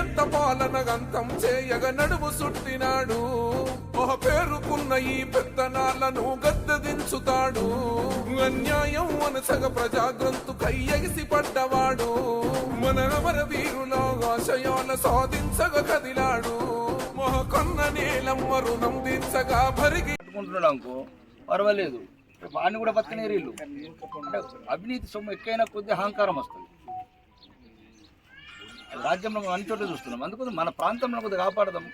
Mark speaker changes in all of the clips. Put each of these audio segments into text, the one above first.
Speaker 1: ఎంత నియంత పాలన గంతం చేయగ నడుము సుట్టినాడు? ఒక పేరుకున్న ఈ పెత్తనాలను గద్దదించుతాడు అన్యాయం అనసగ ప్రజాగ్రంతు కయ్యగిసి పడ్డవాడు. మన అమర వీరుల ఆశయాల సాధించగ కదిలాడు. మొహకొన్న నీలమ్మ రుణం తీర్చగా భరిగి
Speaker 2: అనుకో పర్వాలేదు. వాడిని కూడా బతకనేరు ఇల్లు అంటే అవినీతి సొమ్ము ఎక్కైనా కొద్ది అహంకారం వస్తుంది. రాజ్యంలో మనం అన్ని చోట్ల చూస్తున్నాం. అందుకోసం మన ప్రాంతంలో కొద్దిగా కాపాడదాం.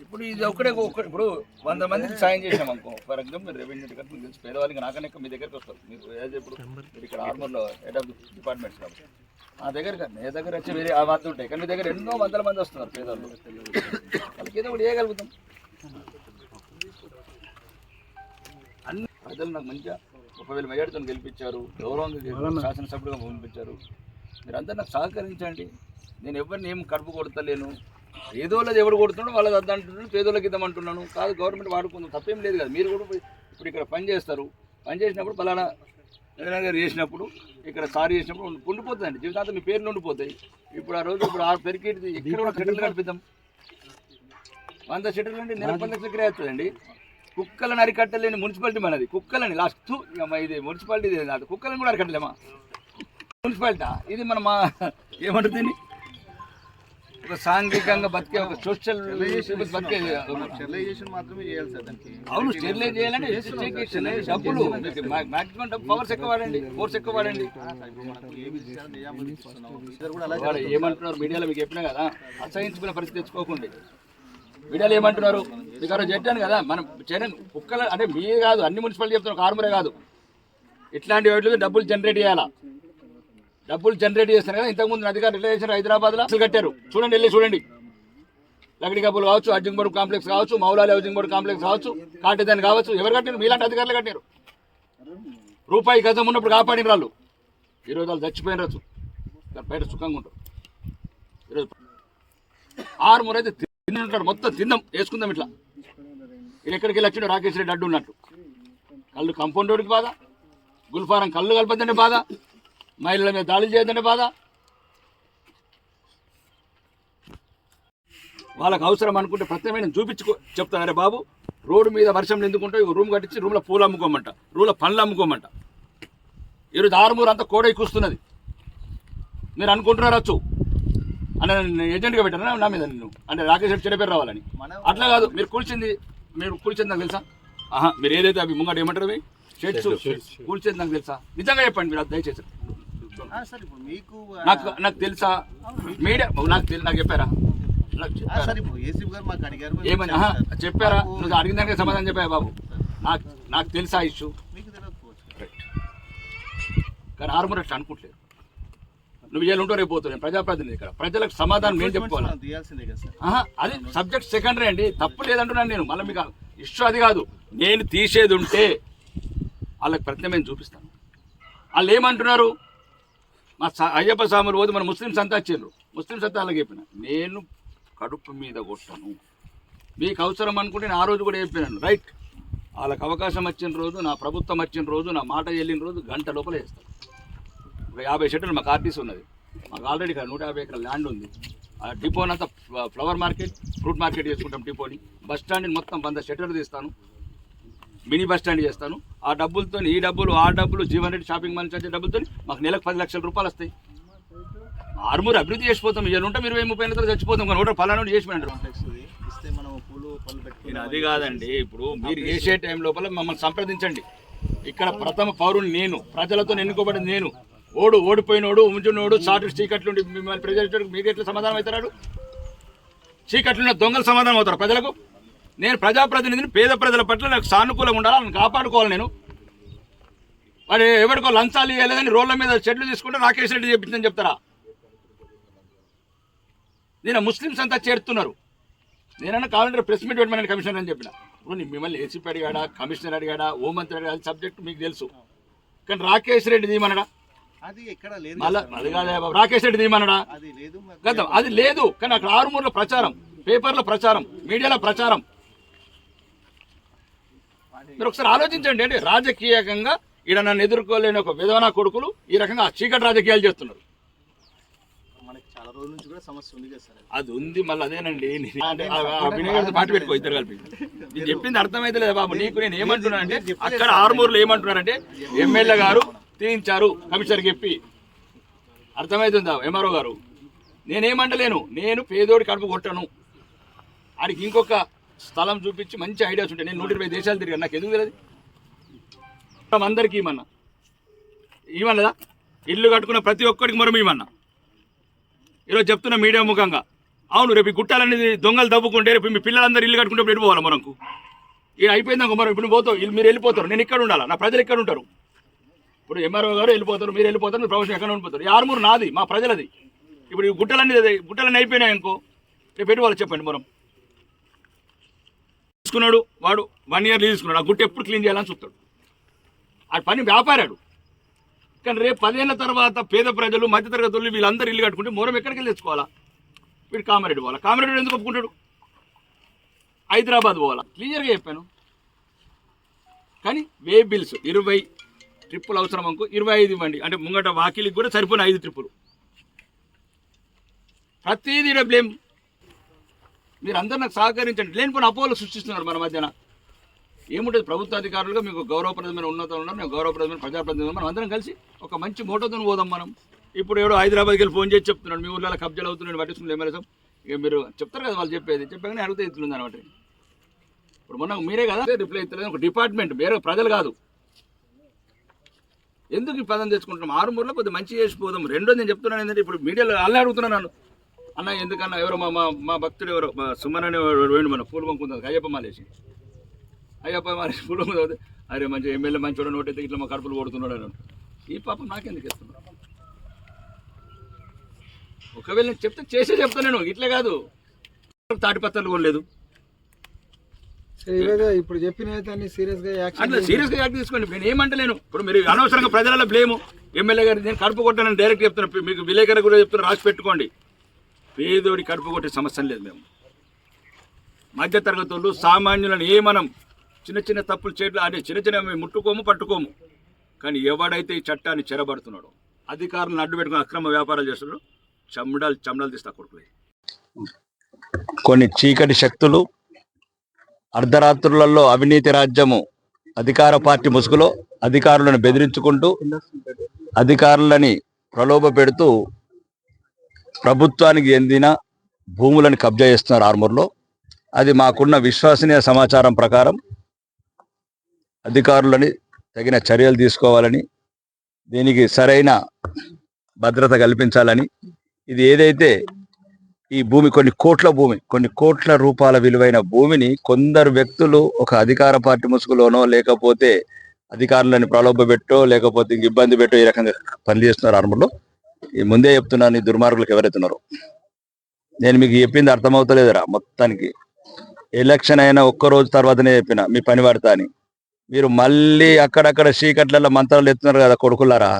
Speaker 2: ఇప్పుడు ఇది ఒకటే ఒక్క- ఇప్పుడు వంద మందికి సాయం చేసాం అనుకో. ఫర్ ఎగ్జాంపుల్ రెవెన్యూ డిపార్ట్మెంట్ తెలిసి పేదవాళ్ళకి నాకనే మీ దగ్గరికి వస్తారు. మీరు ఏది ఇప్పుడు మీరు ఇక్కడ ఆర్మర్లో హెడ్ ఆఫ్ డిపార్ట్మెంట్స్ కాబట్టి. ఆ దగ్గర మీ దగ్గర వచ్చి వేరే ఆ వార్త ఉంటాయి. కానీ మీ దగ్గర ఎన్నో వందల మంది వస్తున్నారు పేదవాళ్ళు. వాళ్ళకి ఏదో ఒకటి చేయగలుగుతాం. అన్ని ప్రజలు నాకు మంచిగా ముప్పై వేల మెజార్టీతో గెలిపించారు గౌరవంగా శాసనసభ్యులుగా పంపించారు మీరందరూ నాకు సహకరించండి. నేను ఎవరిని ఏం కడుపు కొడతలేను. పేదోళ్ళది ఎవడు కొడుతున్నాడు వాళ్ళది అద్ద అంటున్నాడు పేదోళ్ళకి ఇద్దామంటున్నాను కాదు గవర్నమెంట్ వాడుకుందాం తప్పేం లేదు కదా. మీరు కూడా ఇప్పుడు ఇక్కడ పని చేస్తారు. పని చేసినప్పుడు పలానా ఏదైనా గారు చేసినప్పుడు ఇక్కడ సారీ చేసినప్పుడు ఉండి- ఉండిపోతుందండి. జీవితాంతం మీ పేర్లు ఉండిపోతాయి. ఇప్పుడు ఆ రోజు ఇప్పుడు ఆ పెరిగి ఎక్కడ కూడా షెటిల్ కనిపిద్దాం. వంద షెటిల్ అంటే నెల పది లక్షల అవుతుందండి. కుక్కలను అరికట్టలేని మున్సిపాలిటీ మనది. కుక్కలని లాస్ట్ ఇది మున్సిపాలిటీ కుక్కలను కూడా అరికట్టలేమా? మున్సిపాలిటీ. ఇది మన మా ఏమంటుంది? ఒక సాంఘికంగా బతికే ఒక సోషల్ బతికే అవును స్టెరిలైజ్ చేయాలంటే డబ్బులు. మాక్సిమం డబ్బు పవర్స్ ఎక్కువ వాడండి ఫోర్స్ ఎక్కువ వాడండి.
Speaker 3: అలా
Speaker 2: ఏమంటున్నారు? మీడియాలో మీకు చెప్పినా కదా అసహించుకునే పరిస్థితి తెచ్చుకోకండి. మీడియాలో ఏమంటున్నారు? మీకు రోజు చెప్పాను కదా మనం చేయడం కుక్కల అంటే మీ కాదు అన్ని మున్సిపాలిటీ చెప్తున్నారు కార్మరే కాదు. ఇట్లాంటి వాటికి డబ్బులు జనరేట్ చేయాలా? డబ్బులు జనరేట్ చేస్తారు కదా. ఇంతకుముందు అధికారులు ఎట్లా చేశారు? హైదరాబాద్లో అసలు కట్టారు. చూడండి వెళ్ళి చూడండి. లకడి కప్పులు కావచ్చు హౌసింగ్ బోర్డు కాంప్లెక్స్ కావచ్చు మౌలాలి హౌజింగ్ బోర్డు కాంప్లెక్స్ కావచ్చు కాటేదాన్ని కావచ్చు ఎవరు కట్టారు? మీలాంటి అధికారులు కట్టారు. రూపాయి గజం ఉన్నప్పుడు కాపాడిన వాళ్ళు. ఈరోజు వాళ్ళు చచ్చిపోయిన రోజు. బయట సుఖంగా ఉంటారు. ఈరోజు ఆరు మూడు అయితే తిని ఉంటాడు మొత్తం తిందాం వేసుకుందాం ఇట్లా. వీళ్ళు ఎక్కడికి వెళ్ళి రాకేష్ రెడ్డి అడ్డు ఉన్నట్టు కళ్ళు కంపౌండర్కి బాధ గుల్ఫారం కళ్ళు కలపద్దంటే బాధ మహిళల మీద దాడులు చేయొద్దంటే బాధ? వాళ్ళకి అవసరం అనుకుంటే ప్రత్యేకమైన చూపించుకో చెప్తాను అరే బాబు. రోడ్డు మీద వర్షం ఎందుకుంటే రూమ్ కట్టించి రూమ్లో పూలు అమ్ముకోమంట. రూమ్లో పండ్లు అమ్ముకోమంట. ఈరోజు ఆరుమూరు అంతా కోడై కూస్తున్నది. మీరు అనుకుంటున్నారచ్చు అని ఏజెంట్గా పెట్టారా నా మీద నిన్ను? అంటే రాకేష్ రెడ్డి చెడ్డ పేరు రావాలని. అట్లా కాదు మీరు కూల్చింది మీరు కూల్చింది నాకు తెలుసా? ఆహా మీరు ఏదైతే అవి ముంగట ఏమంటారు అవి? షెడ్స్ కూల్చింది నాకు తెలుసా? నిజంగా చెప్పండి మీరు అది దయచేసి. నాకు నాకు తెలుసా? మీడియా నాకు తెలి నాకు చెప్పారా? ఏమని. చెప్పారా? నువ్వు అడిగిన దానికి సమాధానం చెప్పావా బాబు? నాకు నాకు తెలుసా ఇష్యూ? కానీ ఆరుమూరు అట్లా అనుకుంటలేదు. నువ్వు ఇవాళ ఉంటూ రేపు పోతున్నావు. ప్రజాప్రతినిధి ఇక్కడ. ప్రజలకు సమాధానం నేను చెప్పుకోవాలి? అది సబ్జెక్ట్ సెకండరీ అండి. తప్పు లేదంటున్నాను నేను. మళ్ళీ మీకు ఇష్యూ అది కాదు. నేను తీసేది ఉంటే వాళ్ళకి ప్రత్యేకమైన చూపిస్తాను. వాళ్ళు ఏమంటున్నారు? మా స- అయ్యప్ప స్వాములు పోతే మన ముస్లిమ్స్ అంతా వచ్చారు ముస్లిమ్స్ అంతా అలాగే చెప్పిన. నేను కడుపు మీద కొట్టాను. మీకు అవసరం అనుకుంటే నేను ఆ రోజు కూడా చెప్పినాను. రైట్. వాళ్ళకి అవకాశం వచ్చిన రోజు నా ప్రభుత్వం వచ్చిన రోజు నా మాట వెళ్ళిన రోజు గంట లోపల వేస్తాను ఒక యాభై షెడ్యూల్ మాకు ఆర్టీసీ ఉన్నది. మాకు ఆల్రెడీ ఇక్కడ నూట యాభై ఎకరాల ల్యాండ్ ఉంది. ఆ డిపోనంతా ఫ్లవర్ మార్కెట్ ఫ్రూట్ మార్కెట్ చేసుకుంటాం డిపోని. బస్ స్టాండ్ని మొత్తం వంద షెటర్ తీస్తాను. మినీ బస్ స్టాండ్ చేస్తాను. ఆ డబ్బులతో ఈ డబ్బులు ఆ డబ్బులు జీవన్ రెడ్డి షాపింగ్ మాల్ వచ్చే డబ్బులతో మాకు నెలకు పది లక్షల రూపాయలు వస్తాయి. ఆరుమూరు అభివృద్ధి చేసిపోతాం. ఇవాళ ఉంటే మీరు ఇరవై ముప్పై తర్వాత చచ్చిపోతాం. కానీ ఒకటి పలానా చేసి అంటారు
Speaker 3: కాంటాక్ట్స్ ఇది. ఇస్తే మనం పూలు పళ్ళు పెట్టుకుని
Speaker 2: నేను అది కాదండి. ఇప్పుడు మీరు చేసే టైం లోపల మమ్మల్ని సంప్రదించండి. ఇక్కడ ప్రథమ పౌరుని నేను ప్రజలతో ఎన్నుకోబడింది నేను. ఓడు ఓడిపోయినోడు ఉంచునోడు సాటు చీకట్లుండి మిమ్మల్ని ప్రజలు మీకు ఎట్లా సమాధానం అవుతారు చీకట్లున్న దొంగలు సమాధానం అవుతారు ప్రజలకు. నేను ప్రజాప్రతినిధిని పేద ప్రజల పట్ల నాకు సానుకూలంగా ఉండాలి వాళ్ళని కాపాడుకోవాలి నేను. వాడు ఎవరికో లంచాలు ఇవ్వలేదని రోడ్ల మీద చెట్లు తీసుకుంటే రాకేష్ రెడ్డి చెప్పిందని చెప్తారా? నేను ముస్లిమ్స్ అంతా చేరుతున్నారు. నేనన్నా కావాలంటే ప్రెస్ మీట్ పెట్టమని కమిషనర్ అని చెప్పిన. ఇప్పుడు మిమ్మల్ని ఏసీపీ అడిగాడా కమిషనర్ అడిగాడా హోంమంత్రి అడిగాడు సబ్జెక్ట్ మీకు తెలుసు. కానీ రాకేష్ రెడ్డి దీమనడా
Speaker 3: అది ఎక్కడ లేదు
Speaker 2: రాకేష్ రెడ్డి దీమనడా
Speaker 3: అది లేదు
Speaker 2: అది లేదు. కానీ అక్కడ ఆరుమూరులో ప్రచారం పేపర్లో ప్రచారం మీడియాలో ప్రచారం. మీరు ఒకసారి ఆలోచించండి అంటే రాజకీయంగా ఈడ నన్ను ఎదుర్కోలేని ఒక విధవన కొడుకులు ఈ రకంగా చీకటి రాజకీయాలు చేస్తున్నారు. అది ఉంది మళ్ళీ అదేనండి. పాటు పెట్టుకో ఇద్దరు కలిపి. నేను చెప్పింది అర్థమైతే లేదు బాబు నీకు నేను ఏమంటున్నా అంటే అక్కడ ఆరుమూరులో ఏమంటున్నారంటే ఎమ్మెల్యే గారు తీయించారు కమిషనర్ చెప్పి. అర్థమవుతుందా ఎంఆర్ఓ గారు. నేనేమంటలేను నేను పేదోడి కడుపు కొట్టను. ఆడికి ఇంకొక స్థలం చూపించి మంచి ఐడియాస్ ఉంటాయి. నేను నూట ఇరవై దేశాలు తిరిగాను. నాకు ఎందుకు తెలియదు? అందరికీ ఇమ్మన్నా ఇవ్వన్నదా ఇల్లు కట్టుకున్న ప్రతి ఒక్కరికి మరో ఇవ్వన్నా ఈరోజు చెప్తున్న మీడియా ముఖంగా. అవును రేపు ఈ గుట్టాలనేది దొంగలు దవ్వుకుంటే రేపు మీ పిల్లలందరూ ఇల్లు కట్టుకుంటే ఎటు పోవాలి మనకు? ఇది అయిపోయిందాక మనం ఇప్పుడు పోతావు. ఇల్లు మీరు వెళ్ళిపోతారు. నేను ఇక్కడ ఉండాలా? నా ప్రజలు ఇక్కడ ఉంటారు? ఇప్పుడు ఎంఆర్ఓ గారు వెళ్ళిపోతారు మీరు వెళ్ళిపోతారు మీ ప్రభుత్వం ఎక్కడ ఉండిపోతారు? ఈ ఆరుమూరు నాది మా ప్రజలది. ఇప్పుడు ఈ గుట్టలన్నీ గుట్టలన్నీ అయిపోయినాయి అనుకో రేపు ఎటు చెప్పండి మనం? తీసుకున్నాడు వాడు వన్ ఇయర్ లీజ్ తీసుకున్నాడు. ఆ గుట్ట ఎప్పుడు క్లీన్ చేయాలని చూస్తాడు. ఆ పని వ్యాపారాడు. కానీ రేపు పదేళ్ళ తర్వాత పేద ప్రజలు మధ్యతరగతులు వీళ్ళందరూ ఇల్లు కట్టుకుంటే మూరం ఎక్కడికి వెళ్ళి తెచ్చుకోవాలా? వీడు కామారెడ్డి పోవాలా? కామారెడ్డి ఎందుకు ఒప్పుకుంటాడు? హైదరాబాద్ పోవాలా? క్లియర్గా చెప్పాను. కానీ వే బిల్స్ ఇరవై ట్రిప్పులు అవసరం అనుకో ఇరవై ఐదు ఇవ్వండి. అంటే ముంగట వాకిలికి కూడా సరిపోయిన ఐదు ట్రిప్పులు. ప్రతిదీ బ్లేమ్ మీరు నాకు సహకరించండి. లేనిపోయిన అపోహలు సృష్టిస్తున్నారు మన మధ్యన. ఏముంటుంది ప్రభుత్వ అధికారులుగా మీకు గౌరవప్రదమైన ఉన్నతం ఉన్నారు మేము గౌరవప్రదమైన ప్రజాప్రతినిధులు. మనం అందరం కలిసి ఒక మంచి మోటోతో పోదాం మనం. ఇప్పుడు ఏడో హైదరాబాద్కి వెళ్ళి ఫోన్ చేసి చెప్తున్నాడు మీ ఊళ్ళో కబ్జాలు అవుతున్నాడు పట్టించుకుని ఎమ్మెల్యేసం ఇక మీరు చెప్తారు కదా వాళ్ళు చెప్పేది. చెప్పగానే అడిగితే ఇస్తుంది అనమాట ఇప్పుడు మొన్న మీరే కదా రిప్లై ఇస్తలేదు ఒక డిపార్ట్మెంట్ వేరే ప్రజలు కాదు. ఎందుకు ఈ పదం తెచ్చుకుంటున్నాం? ఆరుమూరలో కొద్దిగా మంచి చేసిపోదాం రెండో నేను చెప్తున్నాను ఏంటంటే ఇప్పుడు మీడియాలో అలా అడుగుతున్నాను నన్ను. అన్న ఎందుకన్నా ఎవరో మా మా భక్తుడు ఎవరో? మా సుమన్ అనే వాడు పోయిండు మన పూలు పంకుంది అయ్యప్ప మాలేసి అయ్యప్ప మాలేసి పూలు పంకుంది అరే మంచి ఎమ్మెల్యే మంచి నోటైతే ఇట్లా మా కడుపులు కొడుతున్నాడు అని. ఈ పాపం నాకెందుకు ఇస్తున్నాడు? ఒకవేళ నేను చెప్తే చేసే చెప్తా నేను ఇట్లే కాదు. తాటిపత్రాలు కొనలేదు.
Speaker 4: ఇప్పుడు చెప్పిన
Speaker 2: అట్లా సీరియస్గా యాక్ట్ తీసుకోండి నేను ఏమంటలేను. ఇప్పుడు మీరు అనవసరంగా ప్రజలలో బ్లేము ఎమ్మెల్యే గారు నేను కడుపు కొట్టానని డైరెక్ట్ చెప్తున్నా మీకు విలేకరు కూడా చెప్తున్నా రాసి పెట్టుకోండి. పేదోడి కడుపు కొట్టే సమస్య లేదు మేము. మధ్య వాళ్ళు సామాన్యులను ఏ మనం చిన్న చిన్న తప్పులు చేయట్లు అనే చిన్న చిన్న మేము ముట్టుకోము పట్టుకోము. కానీ ఎవడైతే ఈ చట్టాన్ని చెరబడుతున్నాడో అధికారులను అడ్డు పెట్టుకుని అక్రమ వ్యాపారాలు చేస్తున్నాడు చమడాలు చమడాలు తీస్తా కొడుకులే.
Speaker 5: కొన్ని చీకటి శక్తులు అర్ధరాత్రులలో అవినీతి రాజ్యము అధికార పార్టీ ముసుగులో అధికారులను బెదిరించుకుంటూ అధికారులని ప్రలోభ పెడుతూ ప్రభుత్వానికి చెందిన భూములను కబ్జా చేస్తున్నారు ఆర్మూర్లో. అది మాకున్న విశ్వసనీయ సమాచారం ప్రకారం అధికారులని తగిన చర్యలు తీసుకోవాలని దీనికి సరైన భద్రత కల్పించాలని ఇది ఏదైతే
Speaker 2: ఈ భూమి కొన్ని కోట్ల భూమి కొన్ని కోట్ల రూపాయల విలువైన భూమిని కొందరు వ్యక్తులు ఒక అధికార పార్టీ ముసుగులోనో లేకపోతే అధికారులను ప్రలోభ పెట్టో లేకపోతే ఇంక ఇబ్బంది పెట్టో ఈ రకంగా పనిచేస్తున్నారు ఆర్మూర్లో. ముందే చెప్తున్నాను ఈ దుర్మార్గులకు ఎవరైతున్నారో నేను మీకు చెప్పింది అర్థమవుతలేదురా మొత్తానికి. ఎలక్షన్ అయినా ఒక్క రోజు తర్వాతనే చెప్పిన మీ పని పడతా అని. మీరు మళ్ళీ అక్కడక్కడ చీకట్లలో మంత్రాలు ఎత్తున్నారు కదా కొడుకులారా.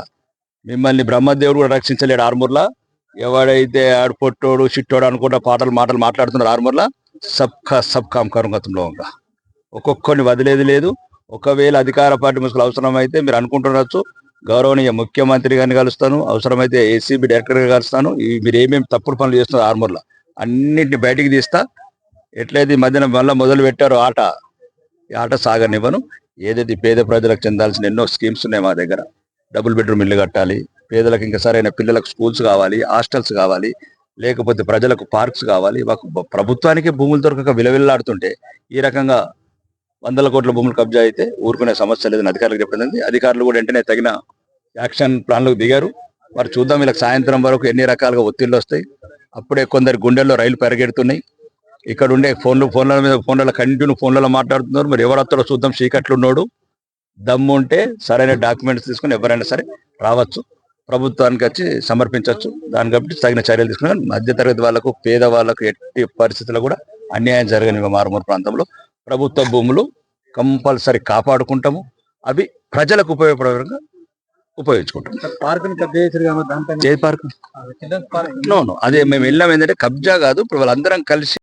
Speaker 2: మిమ్మల్ని బ్రహ్మదేవుడు కూడా రక్షించలేడు ఆర్మూర్లా. ఎవడైతే ఆడు పొట్టోడు చిట్టోడు అనుకుంటా పాటలు మాటలు మాట్లాడుతున్నారు ఆర్మూర్లా సబ్కా సబ్కామ్ కరుంగతంలో ఇంకా ఒక్కొక్కరిని వదిలేది లేదు. ఒకవేళ అధికార పార్టీ ముసుగులు అవసరమైతే మీరు అనుకుంటున్నచ్చు గౌరవనీయ ముఖ్యమంత్రి గారిని కలుస్తాను. అవసరమైతే ఏసీబీ డైరెక్టర్ గారిని కలుస్తాను. మీరు ఏమేమి తప్పుడు పనులు చేస్తున్నారు ఆర్మూర్లో అన్నింటిని బయటికి తీస్తా. ఎట్లయితే ఈ మధ్యన మళ్ళీ మొదలు పెట్టారో ఆట ఈ ఆట సాగనివ్వను. ఏదైతే పేద ప్రజలకు చెందాల్సిన ఎన్నో స్కీమ్స్ ఉన్నాయి మా దగ్గర డబుల్ బెడ్రూమ్ ఇల్లు కట్టాలి పేదలకు ఇంకా సరైన పిల్లలకు స్కూల్స్ కావాలి హాస్టల్స్ కావాలి లేకపోతే ప్రజలకు పార్క్స్ కావాలి. మాకు ప్రభుత్వానికి భూములు దొరకక విలవిల్లాడుతుంటే ఈ రకంగా వందల కోట్ల భూములు కబ్జా అయితే ఊరుకునే సమస్య లేదని అధికారులకు చెప్పింది అధికారులు కూడా వెంటనే తగిన యాక్షన్ ప్లాన్లకు దిగారు. మరి చూద్దాం వీళ్ళకి సాయంత్రం వరకు ఎన్ని రకాలుగా ఒత్తిళ్ళు వస్తాయి. అప్పుడే కొందరు గుండెల్లో రైలు పెరగెడుతున్నాయి. ఇక్కడ ఉండే ఫోన్లు ఫోన్ల మీద ఫోన్లలో కంటిన్యూ ఫోన్లలో మాట్లాడుతున్నారు. మరి ఎవరొస్తారో చూద్దాం. చీకట్లున్నోడు దమ్ము ఉంటే సరైన డాక్యుమెంట్స్ తీసుకుని ఎవరైనా సరే రావచ్చు. ప్రభుత్వానికి వచ్చి సమర్పించవచ్చు. దాన్ని కాబట్టి తగిన చర్యలు తీసుకుని మధ్యతరగతి వాళ్ళకు పేద వాళ్ళకు ఎట్టి పరిస్థితుల్లో కూడా అన్యాయం జరగని మారుమూరు ప్రాంతంలో. ప్రభుత్వ భూములు కంపల్సరీ కాపాడుకుంటాము. అవి ప్రజలకు ఉపయోగపడే విధంగా ఉపయోగించుకుంటాం
Speaker 5: పార్క్?
Speaker 2: అదే మేము వెళ్ళాం ఏంటంటే కబ్జా కాదు. ఇప్పుడు వాళ్ళందరం కలిసి